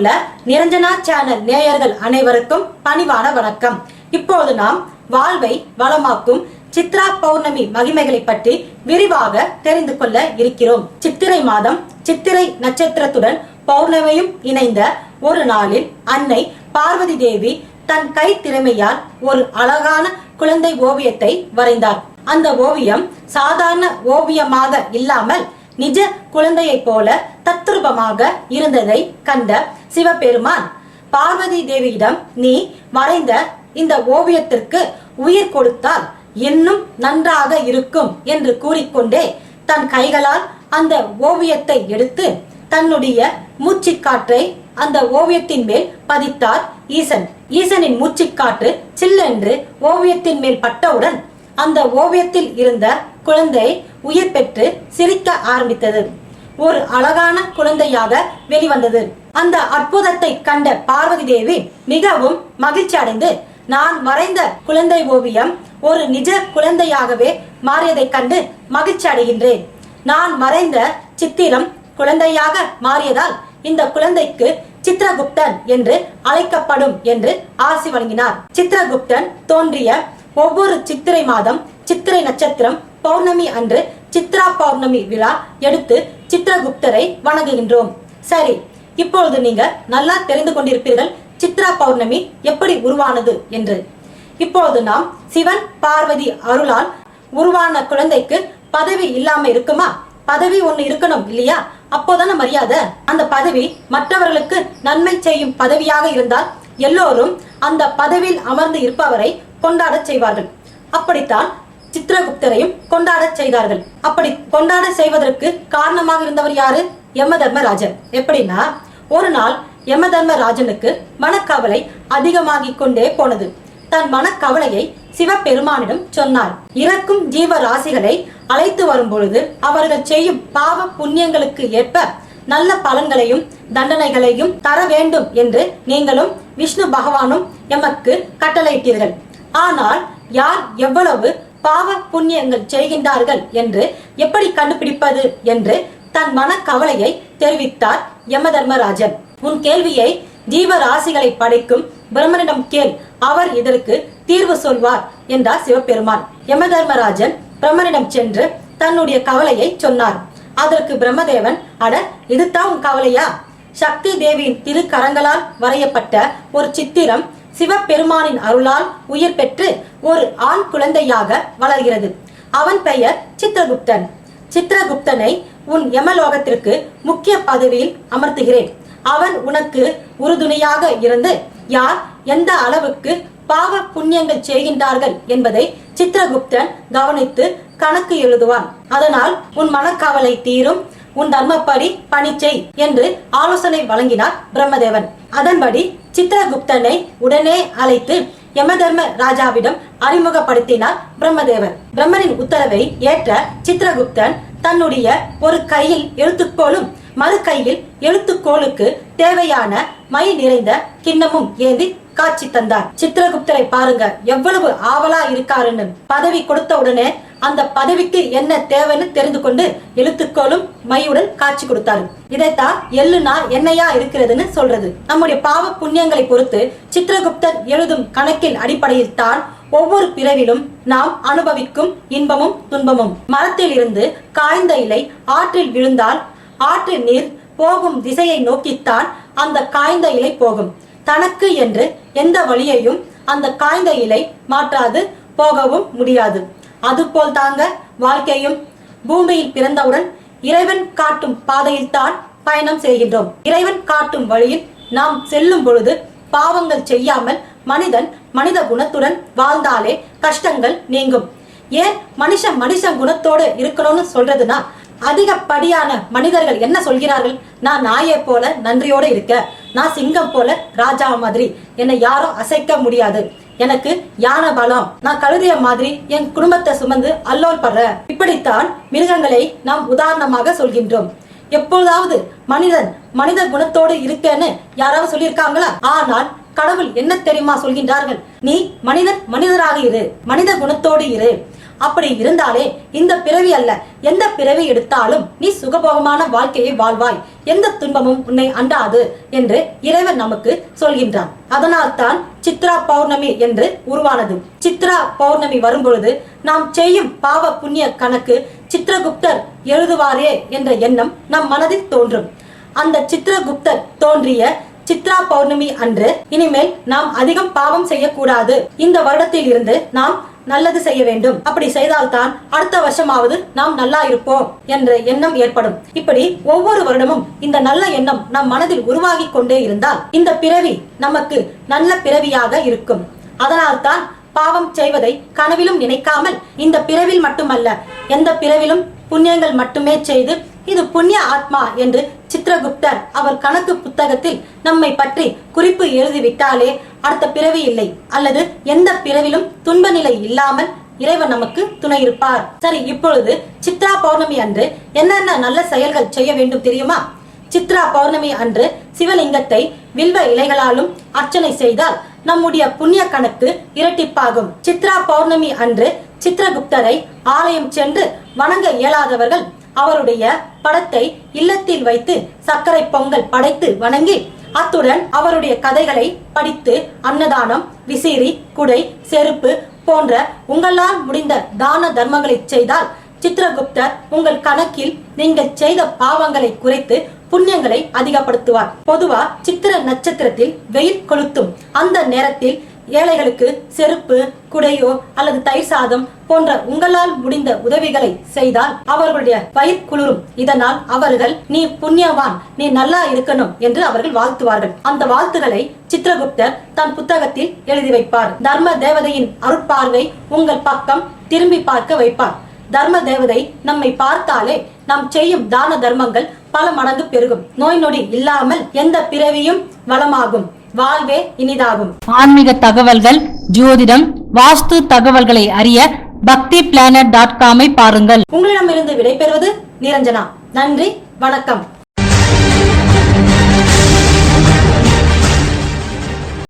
உள்ள நிரஞ்சனா சேனல் நேயர்கள் அனைவருக்கும் பணிவான வணக்கம். இப்போது நாம் வாழ்வை வளமாக்கும் சித்ரா பௌர்ணமி மகிமைகளை பற்றி விரிவாக தெரிந்து கொள்ள இருக்கிறோம். சித்திரை மாதம் சித்திரை நட்சத்திரத்துடன் பௌர்ணமியும் இணைந்த ஒரு நாளில் அன்னை பார்வதி தேவி தன் கை திறமையால் ஒரு அழகான குழந்தை ஓவியத்தை வரைந்தார். அந்த ஓவியம் சாதாரண ஓவியமாக இல்லாமல் நிஜ குழந்தையைப் போல தத்ரூபமாக இருந்ததை கண்ட சிவபெருமான் பார்வதி தேவியிடம் நீ வரைந்த இந்த ஓவியத்திற்கு உயிர் கொடுத்தால் இன்னும் நன்றாக இருக்கும் என்று கூறிக்கொண்டே தன் கைகளால் அந்த ஓவியத்தை எடுத்து தன்னுடைய மூச்சுக்காற்றை அந்த ஓவியத்தின் மேல் பதித்தார் ஈசன். ஈசனின் மூச்சுக்காற்று சில்லென்று ஓவியத்தின் மேல் பட்டவுடன் அந்த ஓவியத்தில் இருந்த குழந்தை உயிர் பெற்று சிரிக்க ஆரம்பித்தது. ஒரு அழகான குழந்தையாக வெளிவந்தது. அந்த அற்புதத்தை கண்ட பார்வதி தேவி மிகவும் மகிழ்ச்சி அடைந்து நான் வரைந்த குழந்தை ஓவியம் ஒரு நிஜ குழந்தையாகவே மாறியதை கண்டு மகிழ்ச்சி அடைகின்றேன். நான் வரைந்த சித்திரம் குழந்தையாக மாறியதால் இந்த குழந்தைக்கு சித்திரகுப்தன் என்று அழைக்கப்படும் என்று ஆசி வழங்கினார். சித்திரகுப்தன் தோன்றிய ஒவ்வொரு சித்திரை மாதம் சித்திரை நட்சத்திரம் பௌர்ணமி அன்று சித்ரா பௌர்ணமி விழா எடுத்து சித்திரகுப்தரை வணங்குகின்றோம். சரி இப்பொழுது நீங்க நல்லா தெரிந்து கொண்டிருப்பீர்கள் சித்ரா பௌர்ணமி எப்படி உருவானது என்று. இப்பொழுது நாம் சிவன் பார்வதி அருளால் உருவான குழந்தைக்கு பதவி இல்லாம இருக்குமா? பதவி ஒண்ணு இருக்கணும் இல்லையா? அப்போதானே மரியாதை. அந்த பதவி மற்றவர்களுக்கு நன்மை செய்யும் பதவியாக இருந்தால் எல்லோரும் அந்த பதவியில் அமர்ந்து இருப்பவரை கொண்டாடச் செய்வார்கள். அப்படித்தான் சித்திரகுப்தரையும் கொண்டாடச் செய்தார்கள். அப்படி கொண்டாட செய்வதற்கு காரணமாக இருந்தவர் யாரு? யம தர்மராஜன் எப்படின்னா ஒரு நாள் யம தர்மராஜனுக்கு மனக்கவலை அதிகமாகிக் கொண்டே போனது. தன் மனக்கவலையை சிவபெருமானிடம் சொன்னார். இறக்கும் ஜீவ ராசிகளை அழைத்து வரும் பொழுது அவர்கள் செய்யும் பாவ புண்ணியங்களுக்கு ஏற்ப நல்ல பலன்களையும் தண்டனைகளையும் தர வேண்டும் என்று நீங்களும் விஷ்ணு பகவானும் எமக்கு கட்டளையிட்டீர்கள். ஆனால் யார் எவ்வளவு பாவ புண்ணியங்கள் செய்கின்றார்கள் என்று எப்படி கண்டுபிடிப்பது என்று தன் மன கவலையை தெரிவித்தார் யமதர்மராஜன். உன் கேள்வியை ஜீவராசிகளை படைக்கும் பிரம்மனிடம் கேள் அவர் இதற்கு தீர்வு சொல்வார் என்றார் சிவபெருமான். யமதர்மராஜன் பிரம்மனிடம் சென்று தன்னுடைய கவலையை சொன்னார். அதற்கு பிரம்மதேவன் அட இதுதான் உன் கவலையா? சக்தி தேவியின் திருக்கரங்களால் வரையப்பட்ட ஒரு சித்திரம் சிவபெருமானின் அருளால் உயிர் பெற்று ஒரு ஆண் குழந்தையாக வளர்கிறது. அவன் பெயர் சித்திரகுப்தன். சித்திரகுப்தனை உன் யமலோகத்திற்கு முக்கிய பதவியில் அமர்த்துகிறேன். அவன் உனக்கு உறுதுணையாக இருந்து யார் எந்த அளவுக்கு பாவ புண்ணியங்கள் செய்கின்றார்கள் என்பதை சித்திரகுப்தன் கவனித்து கணக்கு எழுதுவான். அதனால் உன் மனக்கவலை தீரும். உன் தர்மப்படி பணி என்று ஆலோசனை வழங்கினார் பிரம்மதேவன். அதன்படி சித்திரகுப்தனை உடனே அழைத்து யமதர்ம ராஜாவிடம் அறிமுகப்படுத்தினார் பிரம்மதேவன். பிரம்மனின் உத்தரவை ஏற்ற சித்திரகுப்தன் தன்னுடைய ஒரு கையில் எழுத்துக்கோளும் மறு கையில் எழுத்துக்கோலுக்கு தேவையான மை நிறைந்த கிண்ணமும் ஏந்தி காட்சி தந்தார். சித்திரகுப்தரை பாருங்க எவ்வளவு ஆவலா இருக்காருன்னு. பதவி கொடுத்த உடனே அந்த பதவிக்கு என்ன தேவைன்னு தெரிந்து கொண்டு எழுத்துக்கோலும் மையுடன் காட்சி கொடுத்தாரு. இதைத்தான் எள்ளுனா என்னையா இருக்கிறதுன்னு சொல்றது. நம்முடைய பாவ புண்ணியங்களை பொறுத்து சித்திரகுப்தர் எழுதும் கணக்கின் அடிப்படையில் தான் ஒவ்வொரு பிறவிலும் நாம் அனுபவிக்கும் இன்பமும் துன்பமும். மரத்தில் இருந்து காய்ந்த இலை ஆற்றில் விழுந்தால் ஆற்று நீர் போகும் திசையை நோக்கித்தான் அந்த காய்ந்த இலை போகும். தனக்கு என்று எந்த வழியையும் அந்த காய்ந்த இலை மாற்றாது போகவும் முடியாது. அதுபோல் தாங்க வாழ்க்கையும் பூமியில் பிறந்தவுடன் இறைவன் காட்டும் பாதையில் தான் பயணம் செய்கின்றோம். இறைவன் காட்டும் வழியில் நாம் செல்லும் பொழுது பாவங்கள் செய்யாமல் மனிதன் மனித குணத்துடன் வாழ்ந்தாலே கஷ்டங்கள் நீங்கும். ஏன் மனுஷன் மனுஷன் குணத்தோடு இருக்கணும்னு சொல்றதுன்னா அதிகப்படியான மனிதர்கள் என்ன சொல்கிறார்கள்? நான் நாயை போல நன்றியோட இருக்க நான் சிங்கம் போல ராஜா மாதிரி. என்னை யாரும் அசைக்க முடியாது. எனக்கு யானை பலம். நான் கழுதிய மாதிரி என் குடும்பத்தை சுமந்து அல்லோல் படுற. இப்படித்தான் மிருகங்களை நாம் உதாரணமாக சொல்கின்றோம். எப்பொழுதாவது மனிதன் மனித குணத்தோடு இருக்கேன்னு யாராவது சொல்லியிருக்காங்களா? ஆனால் கடவுள் என்ன தெரியுமா சொல்கின்றார்கள்? நீ மனிதன் மனிதராக இரு. மனித குணத்தோடு இரு. அப்படி இருந்தாலே இந்த பிறவி அல்ல. எந்த பிறவி எடுத்தாலும் நீ சுகபோகமான வாழ்க்கையை வாழ்வாய். எந்த துன்பமும் உன்னை அண்டாது என்று இறைவன் நமக்கு சொல்கின்றான். அதனால் தான் சித்ரா பௌர்ணமி என்று உருவானது. சித்ரா பௌர்ணமி வரும்பொழுது நாம் செய்யும் பாவ புண்ணிய கணக்கு சித்திரகுப்தர் எழுதுவாரே என்ற எண்ணம் நம் மனதில் தோன்றும். அந்த சித்திரகுப்தர் தோன்றிய சித்ரா பௌர்ணமி அன்று இனிமேல் நாம் அதிகம் பாவம் செய்யக்கூடாது. இந்த வருடத்தில் இருந்து நாம் நல்லது செய்ய வேண்டும். அப்படி செய்தால்தான் அடுத்த வருஷமாவது நாம் நல்லா இருப்போம் என்ற எண்ணம் ஏற்படும். இப்படி ஒவ்வொரு வருடமும் இந்த நல்ல எண்ணம் நம் மனதில் உருவாகி கொண்டே இருந்தால் இந்த பிறவி நமக்கு நல்ல பிறவியாக இருக்கும். அதனால்தான் பாவம் செய்வதை கனவிலும் நினைக்காமல் இந்த பிறவில் மட்டுமல்ல எந்த பிறவிலும் புண்ணியங்கள் மட்டுமே செய்து இது புண்ணிய ஆத்மா என்று சித்திரகுப்தர் அவர் கணக்கு புத்தகத்தில் நம்மை பற்றி குறிப்பு எழுதிவிட்டாலே அடுத்த பிறவி இல்லை அல்லது எந்த பிறவிலும் துன்ப நிலை இல்லாமல் இறைவன் நமக்கு துணை இருப்பார். சரி இப்பொழுது சித்ரா பௌர்ணமி அன்று என்னென்ன நல்ல செயல்கள் செய்ய வேண்டும் தெரியுமா? சித்ரா பௌர்ணமி அன்று சிவலிங்கத்தை வில்வ இலைகளாலும் அர்ச்சனை செய்தால் நம்முடைய புண்ணிய கணக்கு இரட்டிப்பாகும். சித்ரா பௌர்ணமி அன்று சித்திரகுப்தரை ஆலயம் சென்று வணங்க இயலாதவர்கள் அவருடைய படத்தை இல்லத்தில் வைத்து சர்க்கரை பொங்கல் படைத்து வணங்கி அத்துடன் அவருடைய கதைகளை படித்து அன்னதானம் விசிறி குடை செருப்பு போன்ற உங்களால் முடிந்த தான தர்மங்களை செய்தால் சித்திரகுப்தர் உங்கள் கணக்கில் நீங்கள் செய்த பாவங்களை குறைத்து புண்ணியங்களை அதிகப்படுத்துவார். பொதுவா சித்திர நட்சத்திரத்தில் வெயில் கொளுத்தும். அந்த நேரத்தில் ஏழைகளுக்கு செருப்பு குடையோ அல்லது தயிர் சாதம் போன்ற உங்களால் முடிந்த உதவிகளை செய்தால் அவர்களுடைய பயிர் குளிரும். இதனால் அவர்கள் நீ புண்ணியவான் நீ நல்லா இருக்கணும் என்று அவர்கள் வாழ்த்துவார்கள். அந்த வாழ்த்துகளை சித்திரகுப்தர் தன் புத்தகத்தில் எழுதி வைப்பார். தர்ம தேவதையின் அருட்பார்வை உங்கள் பக்கம் திரும்பி பார்க்க வைப்பார். தர்ம தேவதை நம்மை பார்த்தாலே நாம் செய்யும் தான தர்மங்கள் பல மடங்கு பெருகும். நோய் நொடி இல்லாமல் எந்த பிறவியும் வளமாகும். வாழ்வே இனிதாகும். ஆன்மீக தகவல்கள் ஜோதிடம் வாஸ்து தகவல்களை அறிய பக்தி பிளானட் டாட் காமை பாருங்கள். உங்களிடமிருந்து விடைபெறுவது நிரஞ்சனா. நன்றி வணக்கம்.